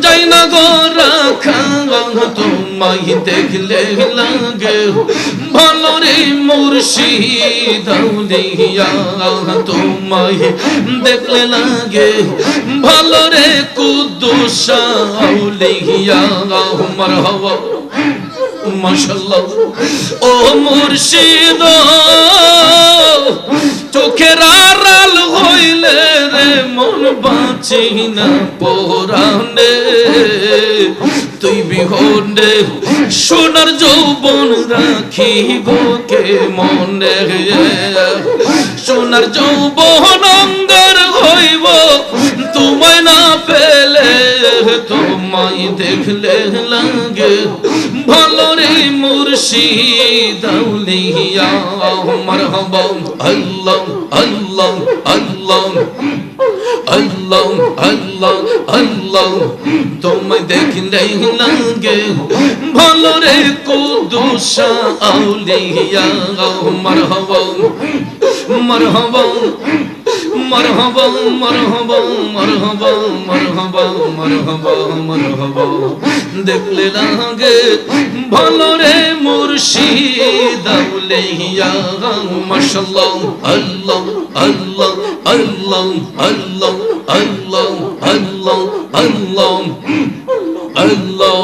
যাই না গো রাখা তোমায় দেখলে লাগে ভালো রে মুর্শিদ আউলিয়া তোমায় দেখলে লাগে ভালো রে কুদ্দুস আউলিয়া মারহাবা ও মুর্শিদ, চোখের না তুই বিহনে সোনার যৌবন রাখি কে মনে সোনার যৌবন অঙ্গর হইব, তোমায় না পেলে তোমায় দেখলে লাগে। ভালো রে মুর্শিদ, আউলিয়া মারহাবা আল্লাহ আল্লাহ আল্লাহ। আল্লাহ আল্লাহ আল্লাহ তোমায় দেখলে লাগে ভালো রে কুদুসা আউলিয়া মারহাবা মারহাবা। মারহাবা মারহাবা মারহাবা মারহাবা মারহাবা মারহাবা দেখলে লাগে, ভালো রে মুর্শিদ, আউলিয়া মাশাআল্লাহ আল্লাহ আল্লাহ আল্লাহ আল্লাহ আল্লাহ আল্লাহ আল্লাহ আল্লাহ